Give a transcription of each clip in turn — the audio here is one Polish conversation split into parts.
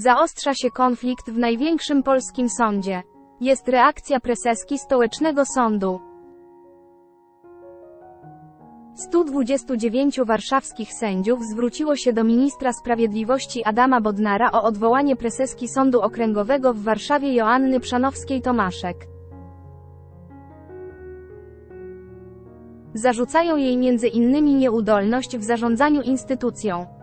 Zaostrza się konflikt w największym polskim sądzie. Jest reakcja preseski stołecznego sądu. 129 warszawskich sędziów zwróciło się do ministra sprawiedliwości Adama Bodnara o odwołanie preseski Sądu Okręgowego w Warszawie Joanny Przanowskiej-Tomaszek. Zarzucają jej między innymi nieudolność w zarządzaniu instytucją.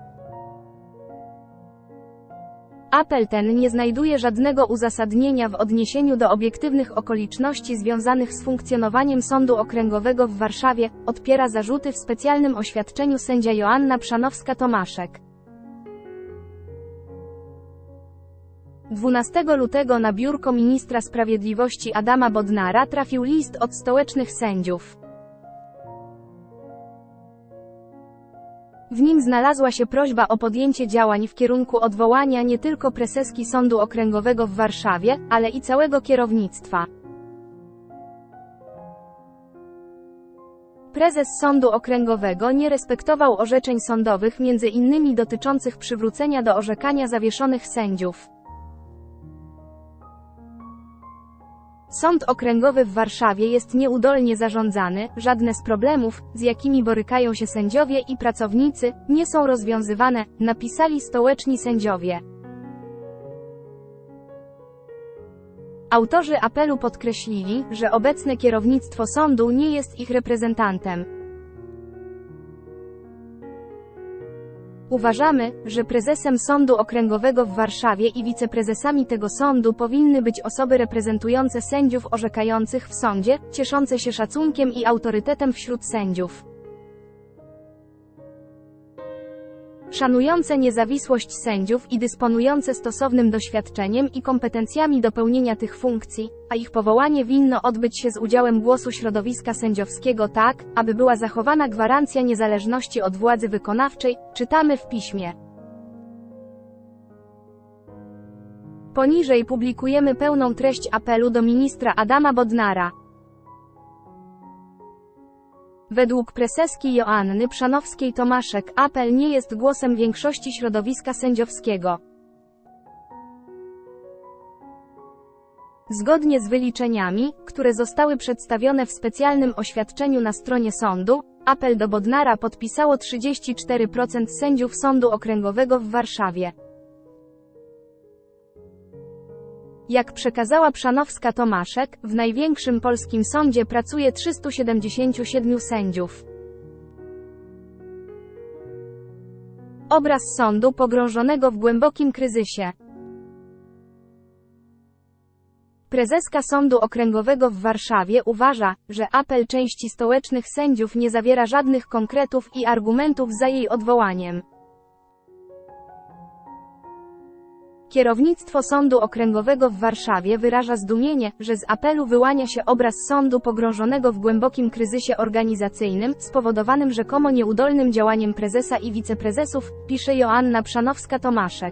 Apel ten nie znajduje żadnego uzasadnienia w odniesieniu do obiektywnych okoliczności związanych z funkcjonowaniem Sądu Okręgowego w Warszawie, odpiera zarzuty w specjalnym oświadczeniu sędzia Joanna Przanowska-Tomaszek. 12 lutego na biurko ministra sprawiedliwości Adama Bodnara trafił list od stołecznych sędziów. W nim znalazła się prośba o podjęcie działań w kierunku odwołania nie tylko preseski Sądu Okręgowego w Warszawie, ale i całego kierownictwa. Prezes Sądu Okręgowego nie respektował orzeczeń sądowych innymi dotyczących przywrócenia do orzekania zawieszonych sędziów. Sąd Okręgowy w Warszawie jest nieudolnie zarządzany, żadne z problemów, z jakimi borykają się sędziowie i pracownicy, nie są rozwiązywane, napisali stołeczni sędziowie. Autorzy apelu podkreślili, że obecne kierownictwo sądu nie jest ich reprezentantem. Uważamy, że prezesem Sądu Okręgowego w Warszawie i wiceprezesami tego sądu powinny być osoby reprezentujące sędziów orzekających w sądzie, cieszące się szacunkiem i autorytetem wśród sędziów. Szanujące niezawisłość sędziów i dysponujące stosownym doświadczeniem i kompetencjami do pełnienia tych funkcji, a ich powołanie winno odbyć się z udziałem głosu środowiska sędziowskiego tak, aby była zachowana gwarancja niezależności od władzy wykonawczej, czytamy w piśmie. Poniżej publikujemy pełną treść apelu do ministra Adama Bodnara. Według preseski Joanny Przanowskiej-Tomaszek apel nie jest głosem większości środowiska sędziowskiego. Zgodnie z wyliczeniami, które zostały przedstawione w specjalnym oświadczeniu na stronie sądu, apel do Bodnara podpisało 34% sędziów Sądu Okręgowego w Warszawie. Jak przekazała Przanowska Tomaszek, w największym polskim sądzie pracuje 377 sędziów. Obraz sądu pogrążonego w głębokim kryzysie. Prezeska Sądu Okręgowego w Warszawie uważa, że apel części stołecznych sędziów nie zawiera żadnych konkretów i argumentów za jej odwołaniem. Kierownictwo Sądu Okręgowego w Warszawie wyraża zdumienie, że z apelu wyłania się obraz sądu pogrążonego w głębokim kryzysie organizacyjnym, spowodowanym rzekomo nieudolnym działaniem prezesa i wiceprezesów, pisze Joanna Przanowska-Tomaszek.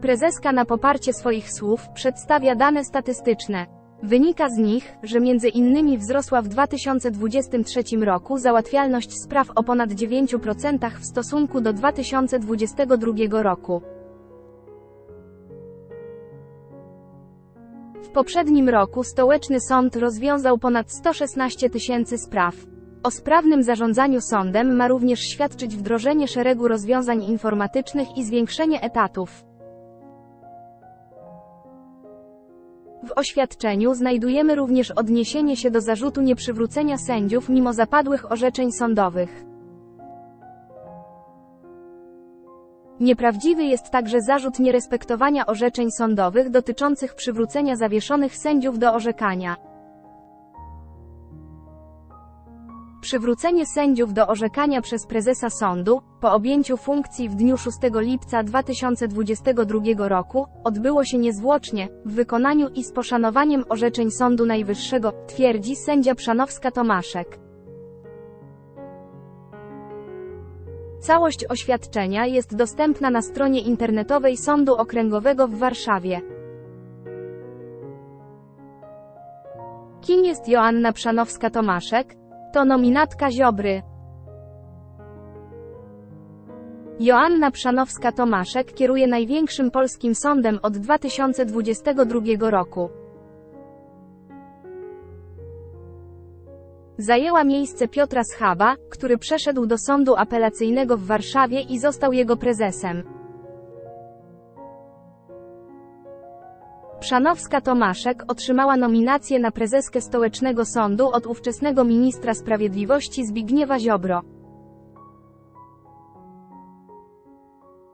Prezeska na poparcie swoich słów przedstawia dane statystyczne. Wynika z nich, że między innymi wzrosła w 2023 roku załatwialność spraw o ponad 9% w stosunku do 2022 roku. W poprzednim roku stołeczny sąd rozwiązał ponad 116 tysięcy spraw. O sprawnym zarządzaniu sądem ma również świadczyć wdrożenie szeregu rozwiązań informatycznych i zwiększenie etatów. W oświadczeniu znajdujemy również odniesienie się do zarzutu nieprzywrócenia sędziów mimo zapadłych orzeczeń sądowych. Nieprawdziwy jest także zarzut nierespektowania orzeczeń sądowych dotyczących przywrócenia zawieszonych sędziów do orzekania. Przywrócenie sędziów do orzekania przez prezesa sądu, po objęciu funkcji w dniu 6 lipca 2022 roku, odbyło się niezwłocznie, w wykonaniu i z poszanowaniem orzeczeń Sądu Najwyższego, twierdzi sędzia Przanowska-Tomaszek. Całość oświadczenia jest dostępna na stronie internetowej Sądu Okręgowego w Warszawie. Kim jest Joanna Przanowska-Tomaszek? To nominatka Ziobry. Joanna Przanowska-Tomaszek kieruje największym polskim sądem od 2022 roku. Zajęła miejsce Piotra Schaba, który przeszedł do sądu apelacyjnego w Warszawie i został jego prezesem. Przanowska-Tomaszek otrzymała nominację na prezeskę Stołecznego Sądu od ówczesnego ministra sprawiedliwości Zbigniewa Ziobro.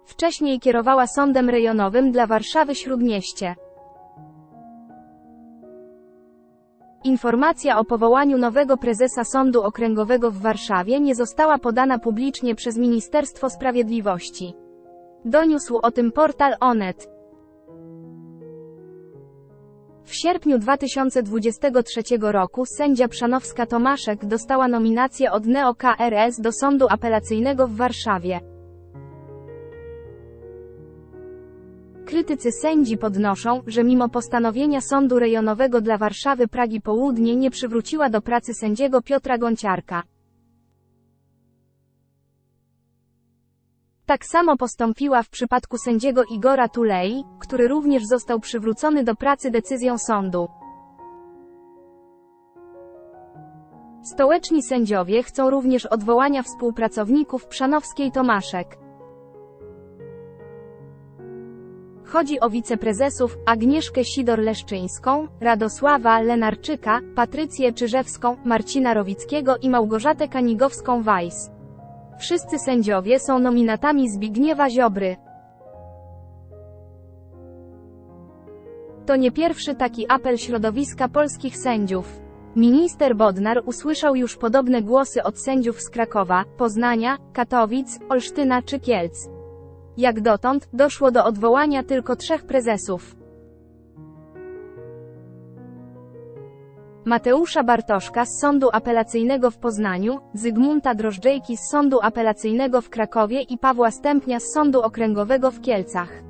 Wcześniej kierowała sądem rejonowym dla Warszawy Śródmieście. Informacja o powołaniu nowego prezesa Sądu Okręgowego w Warszawie nie została podana publicznie przez Ministerstwo Sprawiedliwości. Doniósł o tym portal Onet. W sierpniu 2023 roku sędzia Przanowska-Tomaszek dostała nominację od NEO-KRS do Sądu Apelacyjnego w Warszawie. Krytycy sędzi podnoszą, że mimo postanowienia Sądu Rejonowego dla Warszawy Pragi Południe nie przywróciła do pracy sędziego Piotra Gonciarka. Tak samo postąpiła w przypadku sędziego Igora Tulei, który również został przywrócony do pracy decyzją sądu. Stołeczni sędziowie chcą również odwołania współpracowników Przanowskiej Tomaszek. Chodzi o wiceprezesów Agnieszkę Sidor-Leszczyńską, Radosława Lenarczyka, Patrycję Czyżewską, Marcina Rowickiego i Małgorzatę Kanigowską-Weiss. Wszyscy sędziowie są nominatami Zbigniewa Ziobry. To nie pierwszy taki apel środowiska polskich sędziów. Minister Bodnar usłyszał już podobne głosy od sędziów z Krakowa, Poznania, Katowic, Olsztyna czy Kielc. Jak dotąd, doszło do odwołania tylko trzech prezesów. Mateusza Bartoszka z Sądu Apelacyjnego w Poznaniu, Zygmunta Drożdżejki z Sądu Apelacyjnego w Krakowie i Pawła Stępnia z Sądu Okręgowego w Kielcach.